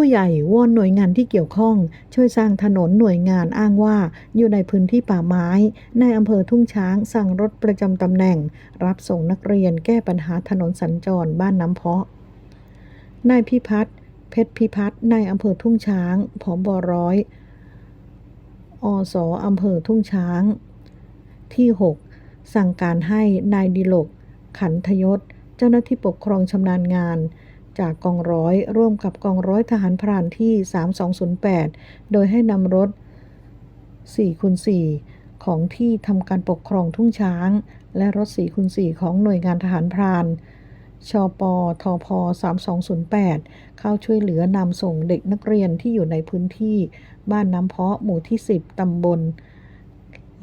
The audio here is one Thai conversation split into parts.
ผู้ใหญ่วอนหน่วยงานที่เกี่ยวข้อง ช่วยสร้างถนนหน่วยงานอ้างว่า อยู่ในพื้นที่ป่าไม้ ในอำเภอทุ่งช้างสั่งรถประจำตำแหน่ง รับส่งนักเรียนแก้ปัญหาถนนสัญจรบ้านน้ำเพาะนายพิพัฒน์เพชรพิพัฒน์นายอำเภอทุ่งช้างผบร้อยอสอำเภอทุ่งช้าง ที่ 6 สั่งการให้นายดิลก ขันธยศ เจ้าหน้าที่ปกครองชำนาญงาน จากกองร้อย ร่วมกับกองร้อยทหารพรานที่ 3208 โดยให้นำรถ4คูณ4ของที่ทำการปกครองทุ่งช้าง และรถ4คูณ4ของหน่วยงานทหารพรานชปทพ3208 เข้าช่วยเหลือนำส่งเด็กนักเรียนที่อยู่ในพื้นที่ บ้านน้ำเพาะหมู่ที่ 10 ตำบล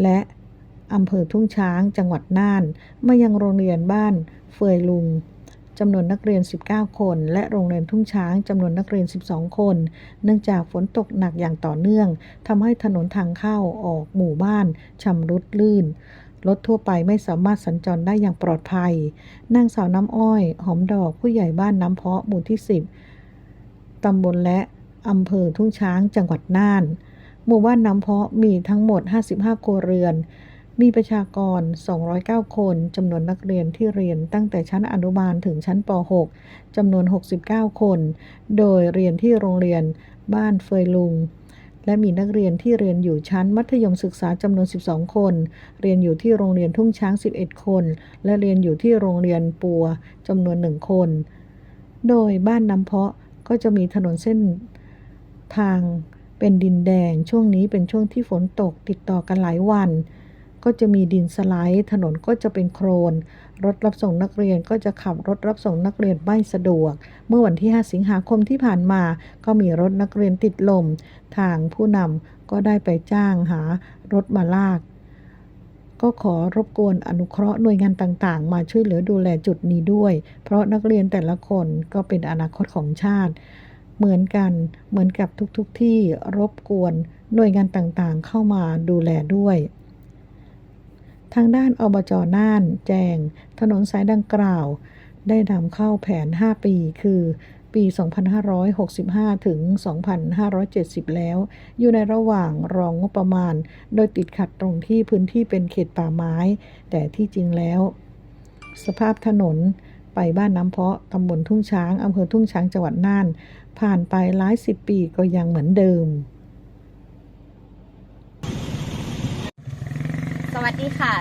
และอำเภอทุ่งช้างจังหวัดน่าน มายังโรงเรียนบ้านเฟยลุง จำนวนนักเรียน 19 คน และโรงเรียนทุ่งช้างจำนวนนักเรียน 12 คน เนื่องจากฝนตกหนักอย่างต่อเนื่องทำให้ถนนทางเข้าออกหมู่บ้านชำรุดลื่นรถทั่วไปไม่สามารถสัญจรได้อย่างปลอดภัย นางสาวน้ำอ้อย หอมดอกผู้ใหญ่บ้านน้ำเพาะหมู่ที่ 10 ตำบลและอำเภอทุ่งช้างจังหวัดน่าน หมู่บ้านน้ำเพาะมีทั้งหมด 55 ครัวเรือน มีประชากร 209 คน จำนวนนักเรียนที่เรียนตั้งแต่ชั้นอนุบาลถึงชั้นป .6 จำนวน 69 คน โดยเรียนที่โรงเรียนบ้านเฟยลุง และมีนักเรียนที่เรียนอยู่ชั้นมัธยมศึกษาจำนวน 12 คน เรียนอยู่ที่โรงเรียนทุ่งช้าง 11 คน และเรียนอยู่ที่โรงเรียนปัวจำนวน 1 คน โดยบ้านน้ำเพาะก็จะมีถนนเส้นทางเป็นดินแดง ช่วงนี้เป็นช่วงที่ฝนตกติดต่อกันหลายวัน ก็จะมีดินสไลด์ ถนนก็จะเป็นโครน รถรับส่งนักเรียนก็จะขับรถรับส่งนักเรียนไม่สะดวก เมื่อวันที่ 5 สิงหาคมที่ผ่านมา ก็มีรถนักเรียนติดลม ทางผู้นำก็ได้ไปจ้างหารถมาลาก ก็ขอรบกวนอนุเคราะห์หน่วยงานต่างๆ มาช่วยเหลือดูแลจุดนี้ด้วย เพราะนักเรียนแต่ละคนก็เป็นอนาคตของชาติ เหมือนกัน เหมือนกับทุกๆทที่รบกวนหน่วยงานต่างๆ เข้ามาดูแลด้วย ทางด้านอบจน่านแจง ถนนสายดังกล่าว ได้นำเข้าแผน 5 ปี คือ ปี 2565 ถึง 2570 แล้ว อยู่ในระหว่างรองงบประมาณ โดยติดขัดตรงที่พื้นที่เป็นเขตป่าไม้ แต่ที่จริงแล้ว สภาพถนนไปบ้านน้ำเพาะตำบลทุ่งช้างอำเภอทุ่งช้างจังหวัดน่าน ผ่านไปหลายสิบปีก็ยังเหมือนเดิม สวัสดีค่ะ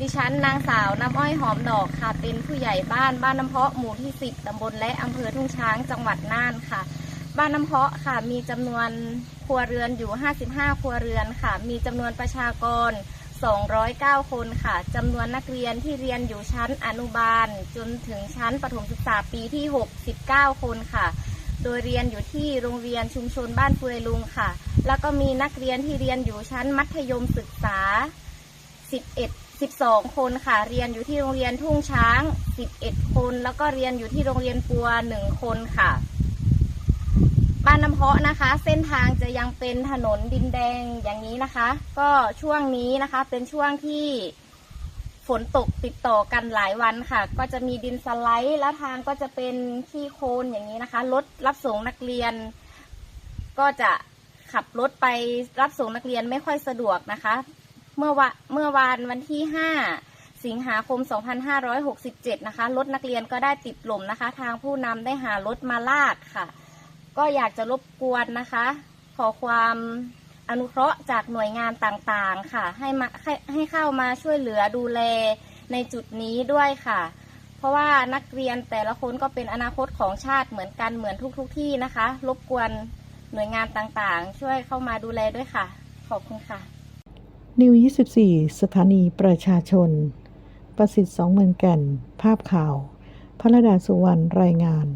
ดิฉันนางสาวน้ำอ้อยหอมดอกค่ะ เป็นผู้ใหญ่บ้านบ้านน้ำเพาะหมู่ที่ 10ตำบลและอำเภอทุ่งช้างจังหวัดน่านค่ะ บ้านน้ำเพาะค่ะ มีจำนวนครัวเรือนอยู่ 55 ครัวเรือนค่ะ มีจำนวนประชากร 209 คนค่ะจำนวนนักเรียนที่เรียนอยู่ชั้นอนุบาล จนถึงชั้นประถมศึกษาปีที่ 69 คนค่ะ โดยเรียนอยู่ที่โรงเรียนชุมชนบ้านเฟือยลุงค่ะ แล้วก็มีนักเรียนที่เรียนอยู่ชั้นมัธยมศึกษา 11 12 คนค่ะ เรียนอยู่ที่โรงเรียนทุ่งช้าง 11 คน แล้วก็เรียนอยู่ที่โรงเรียนปัว 1 คนค่ะ บ้านน้ำเพาะนะคะ เส้นทางจะยังเป็นถนนดินแดงอย่างนี้นะคะ ก็ช่วงนี้นะคะเป็นช่วงที่ฝนตกติดต่อกันหลายวันค่ะ ก็จะมีดินสไลด์แล้วทางก็จะเป็นขี้โคลนอย่างนี้นะคะรถรับส่งนักเรียน ก็จะขับรถไปรับส่งนักเรียนไม่ค่อยสะดวกนะคะ เมื่อวะเมื่อวานวันที่ 5 สิงหาคม 2567 นะคะ รถนักเรียนก็ได้ติดลมนะคะ ทางผู้นำได้หารถมาลากค่ะ ก็อยากจะรบกวนนะคะ ขอความอนุเคราะห์จากหน่วยงานต่างๆค่ะ ให้มาให้ให้เข้ามาช่วยเหลือดูแลในจุดนี้ด้วยค่ะ เพราะว่านักเรียนแต่ละคนก็เป็นอนาคตของชาติเหมือนกันเหมือนทุกๆทที่นะคะ รบกวนหน่วยงานต่างๆ ช่วยเข้ามาดูแลด้วยค่ะ ขอบคุณค่ะ นิว 24 สถานีประชาชน ประสิทธิ์สองเมืองแก่น ภาพข่าว พระดาสุวรรณรายงาน